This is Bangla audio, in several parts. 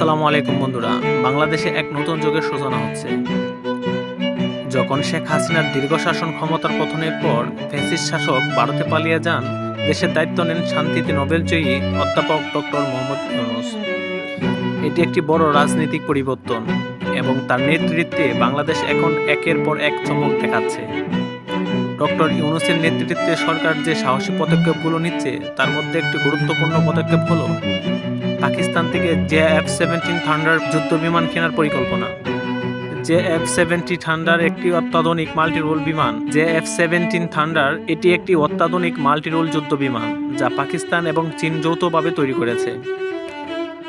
আসসালামু আলাইকুম বন্ধুরা। বাংলাদেশে এক নতুন যুগের সূচনা হচ্ছে। যখন শেখ হাসিনার দীর্ঘ শাসন ক্ষমতার পতনের পর ফ্যাসিস্ট শাসক ভারতে পালিয়ে যান, দেশের দায়িত্ব নেন শান্তিতে নোবেলজয়ী অধ্যাপক ডক্টর মোহাম্মদ ইউনুস। এটি একটি বড় রাজনৈতিক পরিবর্তন এবং তার নেতৃত্বে বাংলাদেশ এখন একের পর এক চমক দেখাচ্ছে। ডক্টর ইউনুসের নেতৃত্বে সরকার যে সাহসী পদক্ষেপগুলো নিচ্ছে, তার মধ্যে একটি গুরুত্বপূর্ণ পদক্ষেপ হলো পাকিস্তান থেকে জে এফ সেভেন্টিন থান্ডার যুদ্ধ বিমান কেনার পরিকল্পনা। জে এফ সেভেন্টি থান্ডার একটি অত্যাধুনিক মাল্টিরোল বিমান। জে এফ সেভেন্টিন থান্ডার এটি একটি অত্যাধুনিক মাল্টিরোল যুদ্ধ বিমান, যা পাকিস্তান এবং চীন যৌথভাবে তৈরি করেছে।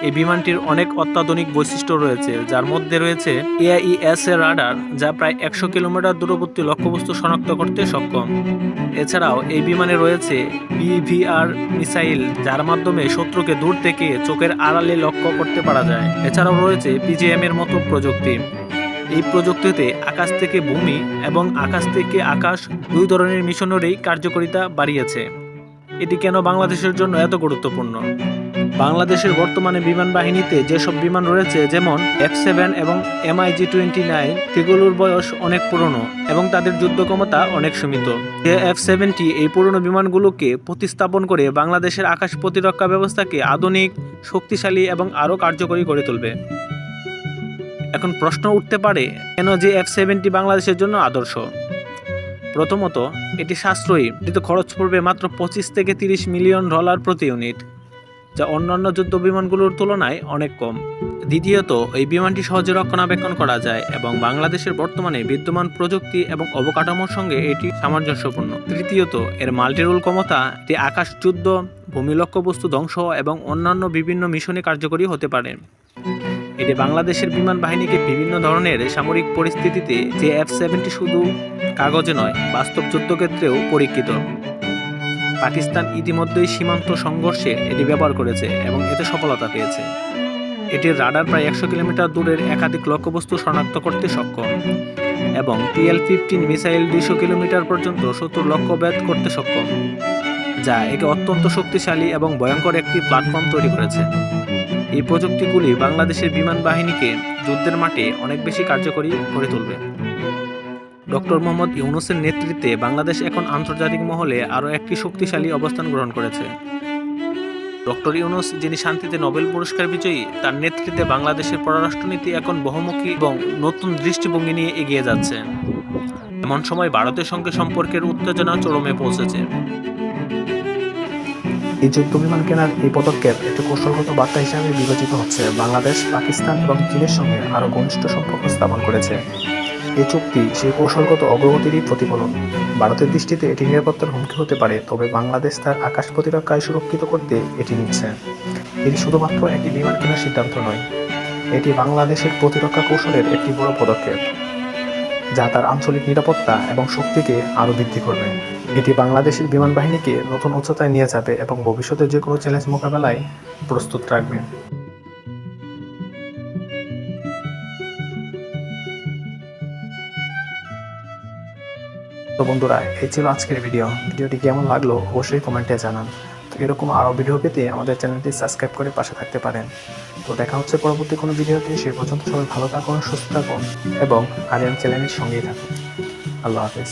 এই বিমানটির অনেক অত্যাধুনিক বৈশিষ্ট্য রয়েছে, যার মধ্যে রয়েছে এআইএস এর রাডার, যা প্রায় একশো কিলোমিটার দূরবর্তী লক্ষ্যবস্তু শনাক্ত করতে সক্ষম। এছাড়াও এই বিমানে রয়েছে বিভিআর মিসাইল, যার মাধ্যমে শত্রুকে দূর থেকে চোখের আড়ালে লক্ষ্য করতে পারা যায়। এছাড়াও রয়েছে পিজিএম এর মতো প্রযুক্তি। এই প্রযুক্তিতে আকাশ থেকে ভূমি এবং আকাশ থেকে আকাশ দুই ধরনের মিশনেরই কার্যকারিতা বাড়িয়েছে। এটি কেন বাংলাদেশের জন্য এত গুরুত্বপূর্ণ? বাংলাদেশের বর্তমানে বিমান বাহিনীতে যেসব বিমান রয়েছে, যেমন এফ সেভেন এবং এমআইজি টোয়েন্টি নাইন সেগুলোর বয়স অনেক পুরনো এবং তাদের যুদ্ধ ক্ষমতা অনেক সীমিত। যে এফ সেভেনটি এই পুরনো বিমানগুলোকে প্রতিস্থাপন করে বাংলাদেশের আকাশ প্রতিরক্ষা ব্যবস্থাকে আধুনিক, শক্তিশালী এবং আরও কার্যকরী করে তুলবে। এখন প্রশ্ন উঠতে পারে, কেন যে এফ সেভেনটি বাংলাদেশের জন্য আদর্শ? প্রথমত, এটি সাশ্রয়ী এটিতে খরচ পড়বে মাত্র পঁচিশ থেকে তিরিশ মিলিয়ন ডলার প্রতি ইউনিট। যা অন্যান্য যুদ্ধ বিমানগুলোর তুলনায় অনেক কম। দ্বিতীয়ত, এই বিমানটি সহজে রক্ষণাবেক্ষণ করা যায় এবং বাংলাদেশের বর্তমানে বিদ্যমান প্রযুক্তি এবং অবকাঠামোর সঙ্গে এটি সামঞ্জস্যপূর্ণ। তৃতীয়ত, এর মাল্টিরোল ক্ষমতা এটি আকাশ যুদ্ধ, ভূমি লক্ষ্যবস্তু ধ্বংস এবং অন্যান্য বিভিন্ন মিশনে কার্যকরী হতে পারে। এটি বাংলাদেশের বিমান বাহিনীকে বিভিন্ন ধরনের সামরিক পরিস্থিতিতে যে এফ সেভেন্টি শুধু কাগজে নয়, বাস্তব যুদ্ধক্ষেত্রেও পরীক্ষিত। পাকিস্তান ইতিমধ্যেই সীমান্ত সংঘর্ষে এটি ব্যবহার করেছে এবং এতে সফলতা পেয়েছে। এটির রাডার প্রায় একশো কিলোমিটার দূরের একাধিক লক্ষ্যবস্তু শনাক্ত করতে সক্ষম এবং পিএল ফিফটিন মিসাইল দুইশো কিলোমিটার পর্যন্ত শত্রুর লক্ষ্য ভেদ করতে সক্ষম, যা একে অত্যন্ত শক্তিশালী এবং ভয়ঙ্কর একটি প্ল্যাটফর্ম তৈরি করেছে। এই প্রযুক্তিগুলি বাংলাদেশের বিমান বাহিনীকে যুদ্ধের মাঠে অনেক বেশি কার্যকরী করে তুলবে। ডক্টর মোহাম্মদ ইউনুসের নেতৃত্বে বাংলাদেশ এখন আন্তর্জাতিক মহলে আরও একটি শক্তিশালী অবস্থান গ্রহণ করেছে। ডক্টর ইউনুস, যিনি শান্তিতে নোবেল পুরস্কার বিজয়ী, তার নেতৃত্বে বাংলাদেশের পররাষ্ট্রনীতি এখন বহুমুখী এবং নতুন দৃষ্টিভঙ্গি নিয়ে এগিয়ে যাচ্ছে। এমন সময় ভারতের সঙ্গে সম্পর্কের উত্তেজনা চরমে পৌঁছেছে। এই যুদ্ধ বিমান কেনার এই পদক্ষেপ একটি কৌশলগত বার্তা হিসাবে বিবেচিত হচ্ছে বাংলাদেশ, পাকিস্তান এবং চীনের সঙ্গে আরও ঘনিষ্ঠ সম্পর্ক স্থাপন করেছে। এই চুক্তি সেই কৌশলগত অগ্রগতিরই প্রতিফলন। ভারতের দৃষ্টিতে এটি নিরাপত্তার হুমকি হতে পারে, তবে বাংলাদেশ তার আকাশ প্রতিরক্ষায় সুরক্ষিত করতে এটি নিচ্ছে। এটি শুধুমাত্র একটি বিমান কেনার সিদ্ধান্ত নয়, এটি বাংলাদেশের প্রতিরক্ষা কৌশলের একটি বড় পদক্ষেপ, যা তার আঞ্চলিক নিরাপত্তা এবং শক্তিকে আরও বৃদ্ধি করবে। এটি বাংলাদেশের বিমান বাহিনীকে নতুন উচ্চতায় নিয়ে যাবে এবং ভবিষ্যতে যে কোনো চ্যালেঞ্জ মোকাবেলায় প্রস্তুত রাখবে। তো বন্ধুরা, এই ছিল আজকের ভিডিও ভিডিওটি কেমন লাগল অবশ্যই কমেন্টে জানান। তো এরকম আরও ভিডিও পেতে আমাদের চ্যানেলটি সাবস্ক্রাইব করে পাশে থাকতে পারেন। তো দেখা হচ্ছে পরবর্তী কোনো ভিডিওতে সে পর্যন্ত সবাই ভালো থাকুন, সুস্থ থাকুন, এবং আরিয়ান চ্যানেলের সঙ্গেই থাকুন। আল্লাহ হাফেজ।